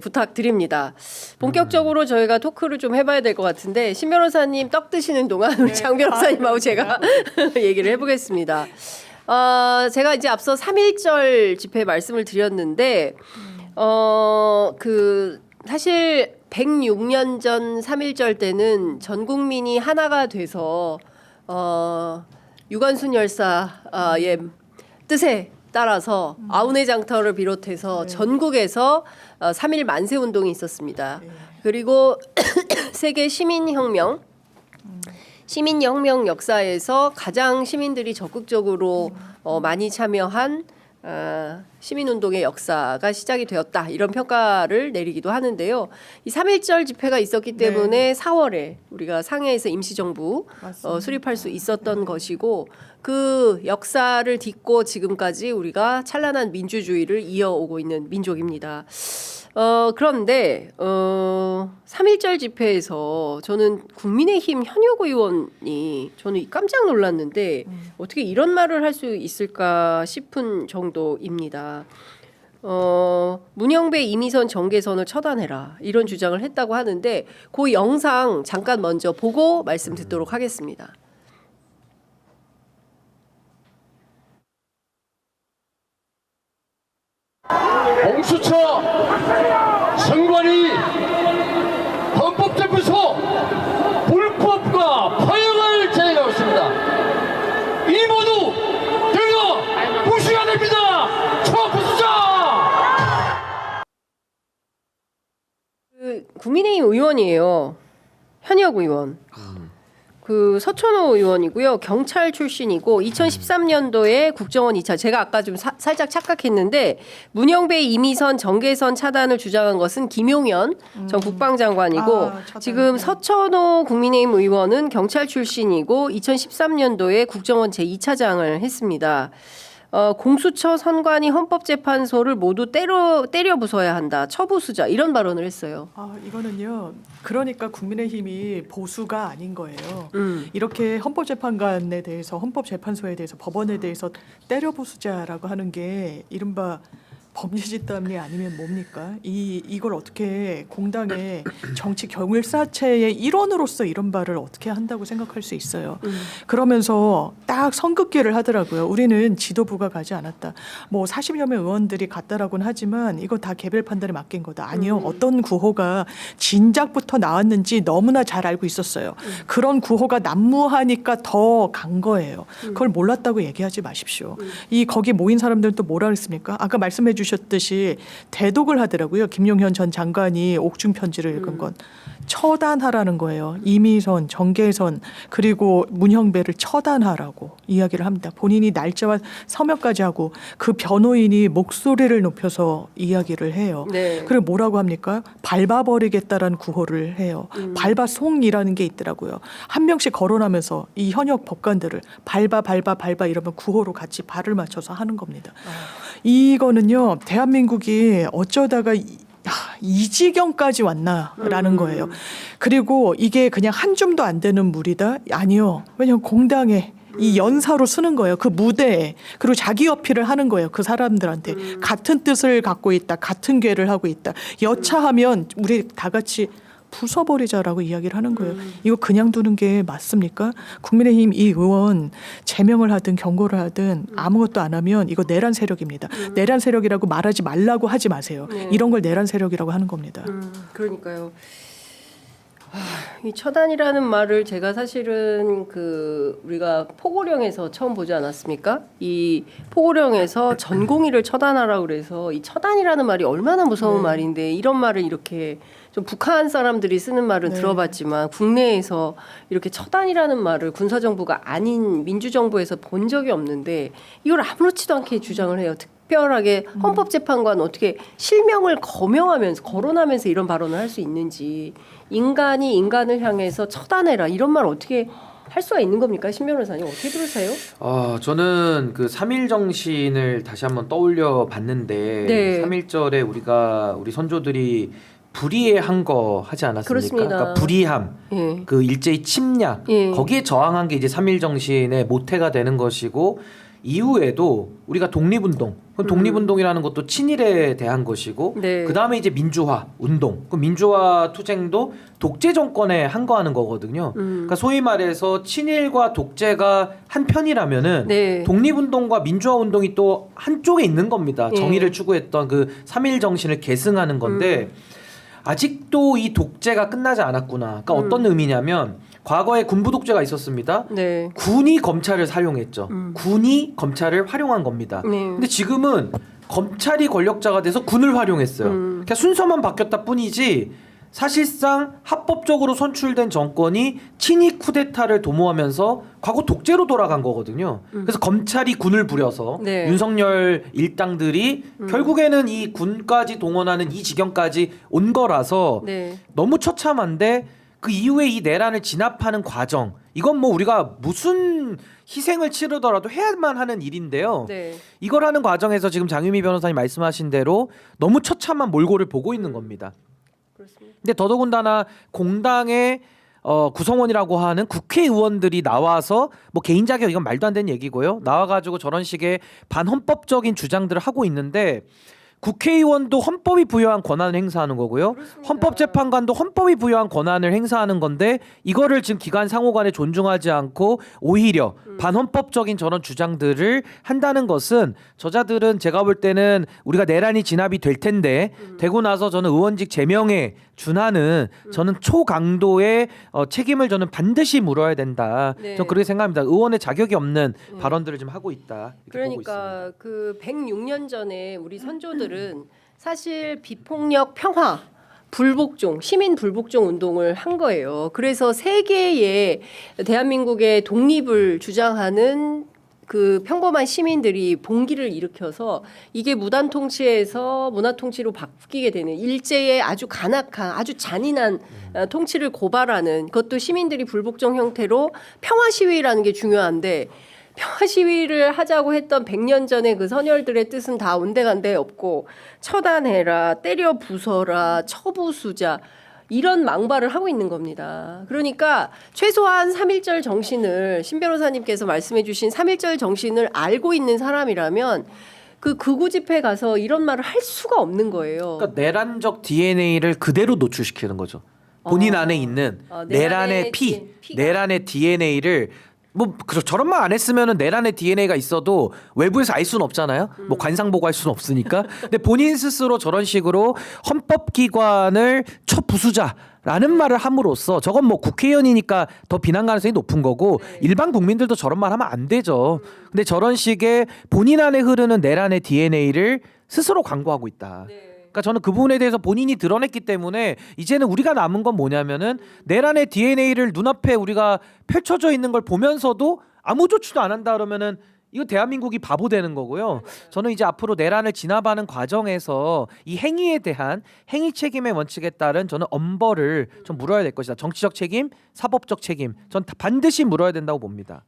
부탁드립니다. 본격적으로 저희가 토크를 좀 해봐야 될 것 같은데 신 변호사님 떡 드시는 동안 우리 장 변호사님하고 제가 얘기를 해보겠습니다. 어, 제가 이제 앞서 3.1절 집회 말씀을 드렸는데 어, 그 사실 106년 전 3.1절 때는 전 국민이 하나가 돼서 어, 유관순 열사의 뜻에 따라서 아우네 장터를 비롯해서 전국에서 어, 3.1 만세 운동이 있었습니다. 그리고 세계 시민혁명 시민혁명 역사에서 가장 시민들이 적극적으로 어, 많이 참여한 어, 시민운동의 역사가 시작이 되었다 이런 평가를 내리기도 하는데요. 이 3.1절 집회가 있었기 때문에 4월에 우리가 상해에서 임시정부 어, 수립할 수 있었던 것이고 그 역사를 딛고 지금까지 우리가 찬란한 민주주의를 이어오고 있는 민족입니다. 어, 그런데, 어, 3.1절 집회에서 저는 국민의힘 현역 의원이 저는 깜짝 놀랐는데 어떻게 이런 말을 할 수 있을까 싶은 정도입니다. 어, 문영배 이미선 정계선을 처단해라. 이런 주장을 했다고 하는데 그 영상 잠깐 먼저 보고 말씀 듣도록 하겠습니다. 공수처 선관위 헌법재판소 불법과 파행을 제기하고 있습니다. 이 모두 들어 무시가 됩니다. 초부수자! 그 국민 의원이에요. 현역 의원. 그 서천호 의원이고요. 경찰 출신이고 2013년도에 국정원 2차 제가 아까 좀 사- 살짝 착각했는데 문영배 이미선 정계선 차단을 주장한 것은 김용현 전 국방장관이고 아, 차단. 지금 네. 서천호 국민의힘 의원은 경찰 출신이고 2013년도에 국정원 제2차장을 했습니다. 어, 공수처 선관위 헌법재판소를 모두 때려 때려 부숴야 한다. 처부수자 이런 발언을 했어요. 아 이거는요. 그러니까 국민의힘이 보수가 아닌 거예요. 음. 이렇게 헌법재판관에 대해서 헌법재판소에 대해서 법원에 대해서 때려 부수자라고 하는 게 이른바 범죄 집단이 아니면 뭡니까? 이 이걸 어떻게 공당의 정치 경일사체의 일원으로서 이런 말을 어떻게 한다고 생각할 수 있어요. 그러면서 딱 선긋기를 하더라고요. 우리는 지도부가 가지 않았다. 뭐 40여 명 의원들이 갔다라고는 하지만 이거 다 개별 판단에 맡긴 거다. 아니요. 어떤 구호가 진작부터 나왔는지 너무나 잘 알고 있었어요. 그런 구호가 난무하니까 더 간 거예요. 그걸 몰랐다고 얘기하지 마십시오. 이 거기 모인 사람들은 또 뭐라 그랬습니까? 아까 말씀해 주셨듯이 대독을 하더라고요. 김용현 전 장관이 옥중 편지를 읽은 건 처단하라는 거예요. 이미선, 정계선 그리고 문형배를 처단하라고 이야기를 합니다. 본인이 날짜와 서명까지 하고 그 변호인이 목소리를 높여서 이야기를 해요. 네. 그리고 뭐라고 합니까? 밟아버리겠다라는 구호를 해요. 음. 밟아송이라는 게 있더라고요. 한 명씩 거론하면서 이 현역 법관들을 밟아 밟아 밟아 이러면 구호로 같이 발을 맞춰서 하는 겁니다. 이거는요 대한민국이 어쩌다가 이 지경까지 왔나라는 음. 거예요. 그리고 이게 그냥 한 줌도 안 되는 물이다? 아니요. 왜냐하면 공당에 이 연사로 쓰는 거예요. 그 무대에 그리고 자기 어필을 하는 거예요. 그 사람들한테 같은 뜻을 갖고 있다, 같은 괴를 하고 있다. 여차하면 우리 다 같이 부숴버리자라고 이야기를 하는 거예요. 이거 그냥 두는 게 맞습니까? 국민의힘 이 의원 제명을 하든 경고를 하든 아무것도 안 하면 이거 내란 세력입니다. 내란 세력이라고 말하지 말라고 하지 마세요. 네. 이런 걸 내란 세력이라고 하는 겁니다. 음, 그러니까요. 아, 이 처단이라는 말을 제가 사실은 그 우리가 포고령에서 처음 보지 않았습니까? 이 포고령에서 전공의를 처단하라 그래서 이 처단이라는 말이 얼마나 무서운 네. 말인데 이런 말을 이렇게 좀 북한 사람들이 쓰는 말은 네. 들어봤지만 국내에서 이렇게 처단이라는 말을 군사 정부가 아닌 민주 정부에서 본 적이 없는데 이걸 아무렇지도 않게 주장을 해요. 특 별하게 음. 헌법재판관 어떻게 실명을 거명하면서 거론하면서 이런 발언을 할 수 있는지 인간이 인간을 향해서 처단해라 이런 말 어떻게 할 수가 있는 겁니까 신 변호사님 어떻게 들으세요? 아, 저는 그3.1 정신을 다시 한번 떠올려 봤는데 네. 3.1절에 우리가 우리 선조들이 불의한 거 하지 않았습니까? 그러니까 불의함, 예. 그 일제히 침략 예. 거기에 저항한 게 이제 3.1 정신의 모태가 되는 것이고 이후에도 우리가 독립운동 그럼 독립운동이라는 것도 친일에 대한 것이고 네. 그 다음에 이제 민주화 운동. 그 민주화 투쟁도 독재 정권에 항거하는 거거든요. 음. 그러니까 소위 말해서 친일과 독재가 한 편이라면은 네. 독립운동과 민주화 운동이 또 한쪽에 있는 겁니다. 예. 정의를 추구했던 그3.1 정신을 계승하는 건데 음. 아직도 이 독재가 끝나지 않았구나. 그러니까 음. 어떤 의미냐면 과거에 군부 독재가 있었습니다. 네. 군이 검찰을 사용했죠. 음. 군이 검찰을 활용한 겁니다. 네. 근데 지금은 검찰이 권력자가 돼서 군을 활용했어요. 음. 그냥 순서만 바뀌었다 뿐이지 사실상 합법적으로 선출된 정권이 친이 쿠데타를 도모하면서 과거 독재로 돌아간 거거든요. 그래서 검찰이 군을 부려서 음. 네. 윤석열 일당들이 음. 결국에는 이 군까지 동원하는 이 지경까지 온 거라서 네. 너무 처참한데 그 이후에 이 내란을 진압하는 과정 이건 뭐 우리가 무슨 희생을 치르더라도 해야만 하는 일인데요. 네. 이걸 하는 과정에서 지금 장유미 변호사님 말씀하신 대로 너무 처참한 몰골을 보고 있는 겁니다. 그렇습니다. 근데 더더군다나 공당의 어, 구성원이라고 하는 국회의원들이 나와서 뭐 개인 자격 이건 말도 안 되는 얘기고요. 나와가지고 저런 식의 반헌법적인 주장들을 하고 있는데 국회의원도 헌법이 부여한 권한을 행사하는 거고요. 헌법재판관도 헌법이 부여한 권한을 행사하는 건데 이거를 지금 기관 상호간에 존중하지 않고 오히려 반헌법적인 저런 주장들을 한다는 것은 저자들은 제가 볼 때는 우리가 내란이 진압이 될 텐데 되고 나서 저는 의원직 제명에 준하는 저는 초강도의 어, 책임을 저는 반드시 물어야 된다. 네. 저는 그렇게 생각합니다. 의원의 자격이 없는 발언들을 지금 하고 있다. 그러니까 그 106년 전에 우리 선조들 은 사실 비폭력 평화 불복종 시민 불복종 운동을 한 거예요. 그래서 세계의 대한민국의 독립을 주장하는 그 평범한 시민들이 봉기를 일으켜서 이게 무단 통치에서 문화 통치로 바뀌게 되는 일제의 아주 간악한 아주 잔인한 어, 통치를 고발하는 그것도 시민들이 불복종 형태로 평화 시위라는 게 중요한데 평화 시위를 하자고 했던 100년 전에 그 선열들의 뜻은 다 온데간데 없고 처단해라, 때려 부숴라, 처부수자 이런 망발을 하고 있는 겁니다. 그러니까 최소한 3.1절 정신을 신 변호사님께서 말씀해 주신 3.1절 정신을 알고 있는 사람이라면 그 극우 집회 가서 이런 말을 할 수가 없는 거예요. 그러니까 내란적 DNA를 그대로 노출시키는 거죠. 본인 어. 안에 있는 어, 내란의 내란의 피, 피가. 내란의 DNA를 뭐 그저 저런 말 안 했으면은 내란의 DNA가 있어도 외부에서 알 수는 없잖아요. 음. 뭐 관상 보고 할 수는 없으니까. 근데 본인 스스로 저런 식으로 헌법 기관을 쳐 부수자 라는 말을 함으로써 저건 뭐 국회의원이니까 더 비난 가능성이 높은 거고 네. 일반 국민들도 저런 말 하면 안 되죠. 음. 근데 저런 식의 본인 안에 흐르는 내란의 DNA를 스스로 광고하고 있다. 네. 그러니까 저는 그 부분에 대해서 본인이 드러냈기 때문에 이제는 우리가 남은 건 뭐냐면은 내란의 DNA를 눈앞에 우리가 펼쳐져 있는 걸 보면서도 아무 조치도 안 한다 그러면은 이거 대한민국이 바보 되는 거고요. 저는 이제 앞으로 내란을 진압하는 과정에서 이 행위에 대한 행위 책임의 원칙에 따른 저는 엄벌을 좀 물어야 될 것이다. 정치적 책임, 사법적 책임, 전다 반드시 물어야 된다고 봅니다.